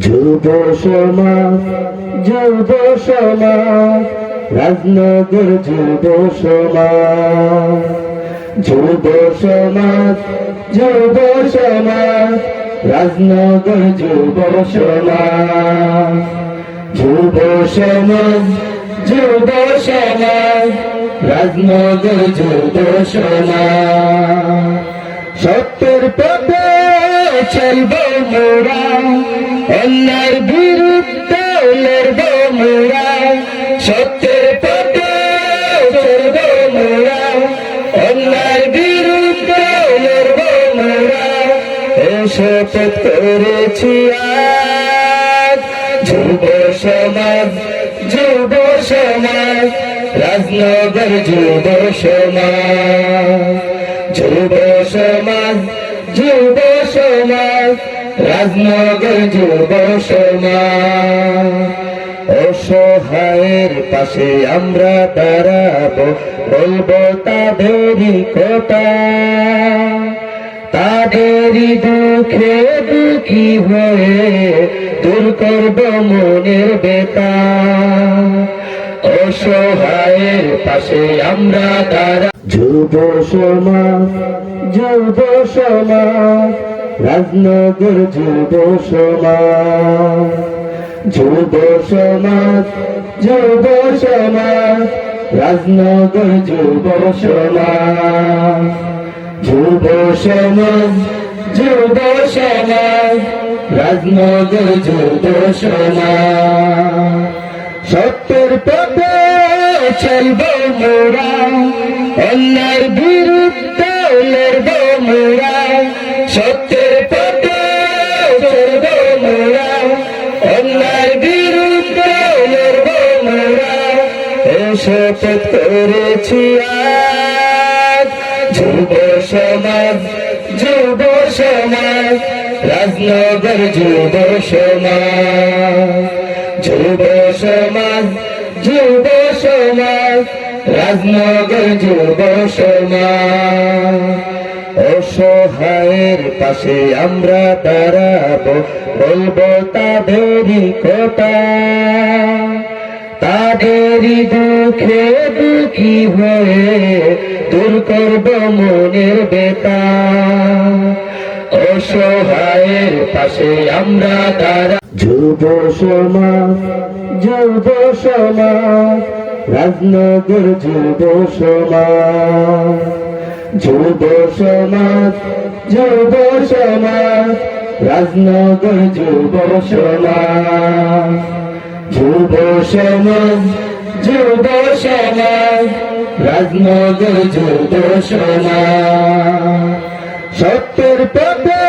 যুব সমাজ যুব সমাজ, রাজনগর যুব সমাজ। যুব সমাজ যুব সমাজ, রাজনগর যুব সমাজ। যুব সমাজ যুব সমাজ, রাজনগর যুব সমাজ। সত্যের পথে চলব মোরা। বিরুদ্ধে মোরা। সত্যের পথে মোরা। বিরুদ্ধে মোরা। এ শপথ করেছি যুব সমাজ যুব সমাজ, রাজনগর যুব সমাজ। যুব সমাজ, যুব রাজনগর যুব অসহায়ের পাশে আমরা দাঁড়াবো, বলব তাদেরই কথা। তাদেরই দুঃখে দুঃখী হয়ে দূর করব মনের বেতা অসহায়ের পাশে আমরা তারা যুব সমাজ যুব সমাজ রাজনগর যুব সমাজ যুব সমাজ যুব সমাজ, রাজনগর যুব সমাজ যুব সমাজ যুব সমাজ, রাজনগর যুব সমাজ। সত্যের পথে চলব মোরা অন্যার বিরুদ্ধে লড়ব সত্যের পথে চলব মোরা অন্যার বিরুদ্ধে লড়ব মোরা শপথ করেছি যুব সমাজ যুব সমাজ, রাজনগর যুব সমাজ। যুব সমাজ যুব সমাজ, রাজনগর যুব সমাজ। অসহায়ের পাশে আমরা দাঁড়াবো, বলব তাদেরই কথা। তাদেরই দুঃখে দুঃখী হয়ে দূর করব মনের বেতা অসহায়ের পাশে আমরা দাঁড়া যুব সমাজ যুব সমাজ, রাজনগর যুব সমাজ। যুব সমাজ যুব সমাজ, রাজনগর যুব সমাজ। যুব সমাজ যুব সমাজ, রাজনগর যুব সমাজ। সত্যের পথে